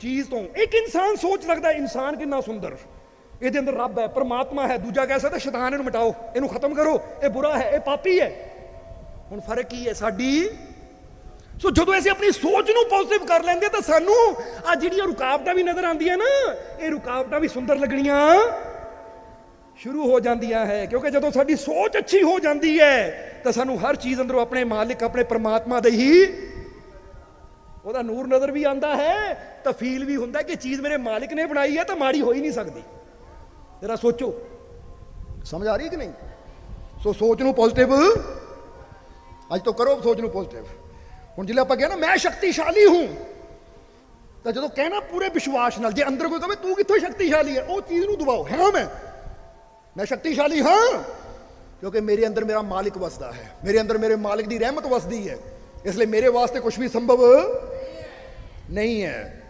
ਚੀਜ਼ ਤੋਂ। ਇੱਕ ਇਨਸਾਨ ਸੋਚ ਲੱਗਦਾ ਇਨਸਾਨ ਕਿੰਨਾ ਸੁੰਦਰ। ਇਹਦੇ ਅੰਦਰ ਰੱਬ ਹੈ, ਪਰਮਾਤਮਾ ਹੈ, ਦੂਜਾ ਕਹਿ ਸਕਦਾ ਸ਼ੈਤਾਨ ਇਹਨੂੰ ਮਿਟਾਓ, ਇਹਨੂੰ ਖਤਮ ਕਰੋ, ਇਹ ਬੁਰਾ ਹੈ, ਇਹ ਪਾਪੀ ਹੈ। ਹੁਣ ਫ਼ਰਕ ਕੀ ਹੈ ਸਾਡੀ? ਸੋ ਜਦੋਂ ਅਸੀਂ ਆਪਣੀ ਸੋਚ ਨੂੰ ਪੋਜ਼ਿਟਿਵ ਕਰ ਲੈਂਦੇ ਤਾਂ ਸਾਨੂੰ ਆ ਜਿਹੜੀਆਂ ਰੁਕਾਵਟਾਂ ਵੀ ਨਜ਼ਰ ਆਉਂਦੀਆਂ ਨਾ, ਇਹ ਰੁਕਾਵਟਾਂ ਵੀ ਸੁੰਦਰ ਲੱਗਣੀਆਂ। ਸ਼ੁਰੂ ਹੋ ਜਾਂਦੀਆਂ ਹੈ, ਕਿਉਂਕਿ ਜਦੋਂ ਸਾਡੀ ਸੋਚ ਅੱਛੀ ਹੋ ਜਾਂਦੀ ਹੈ, ਤਾਂ ਸਾਨੂੰ ਹਰ ਚੀਜ਼ ਅੰਦਰੋਂ ਆਪਣੇ ਮਾਲਿਕ, ਆਪਣੇ ਪ੍ਰਮਾਤਮਾ ਦੇ ਹੀ ਉਹਦਾ ਨੂਰ ਨਜ਼ਰ ਵੀ ਆਂਦਾ ਹੈ, ਤਾਂ ਫੀਲ ਵੀ ਹੁੰਦਾ ਕਿ ਚੀਜ਼ ਮੇਰੇ ਮਾਲਿਕ ਨੇ ਬਣਾਈ ਹੈ, ਤਾਂ ਮਾੜੀ ਹੋ ਹੀ ਨਹੀਂ ਸਕਦੀ। ਜਰਾ ਸੋਚੋ। ਸਮਝ ਆ ਰਹੀ ਕਿ ਨਹੀਂ? ਸੋ ਸੋਚ ਨੂੰ ਪੋਜ਼ਿਟਿਵ ਅੱਜ ਤੋਂ ਕਰੋ ਸੋਚ ਨੂੰ ਪੋਜ਼ਿਟਿਵ ਹੁਣ ਜਿਲੇ ਆਪਾਂ ਕਿਹਾ ਨਾ, ਮੈਂ ਸ਼ਕਤੀਸ਼ਾਲੀ ਹੂੰ, ਤਾਂ ਜਦੋਂ ਕਹਿਣਾ ਪੂਰੇ ਵਿਸ਼ਵਾਸ ਨਾਲ, ਜੇ ਅੰਦਰ ਕੋਈ ਕਹੇ, ਤੂੰ ਕਿੱਥੋਂ ਸ਼ਕਤੀਸ਼ਾਲੀ ਹੈ? ਉਹ ਚੀਜ਼ ਨੂੰ ਦਬਾਓ। ਹਾਂ ਮੈਂ? ਮੈਂ ਸ਼ਕਤੀਸ਼ਾਲੀ ਹਾਂ, ਕਿਉਂਕਿ ਮੇਰੇ ਅੰਦਰ ਮੇਰਾ ਮਾਲਿਕ ਵਸਦਾ ਹੈ। ਮੇਰੇ ਅੰਦਰ ਮੇਰੇ ਮਾਲਿਕ ਦੀ ਰਹਿਮਤ ਵਸਦੀ ਹੈ। ਇਸ ਲਈ ਮੇਰੇ ਵਾਸਤੇ ਕੁਝ ਵੀ ਸੰਭਵ ਨਹੀਂ ਹੈ।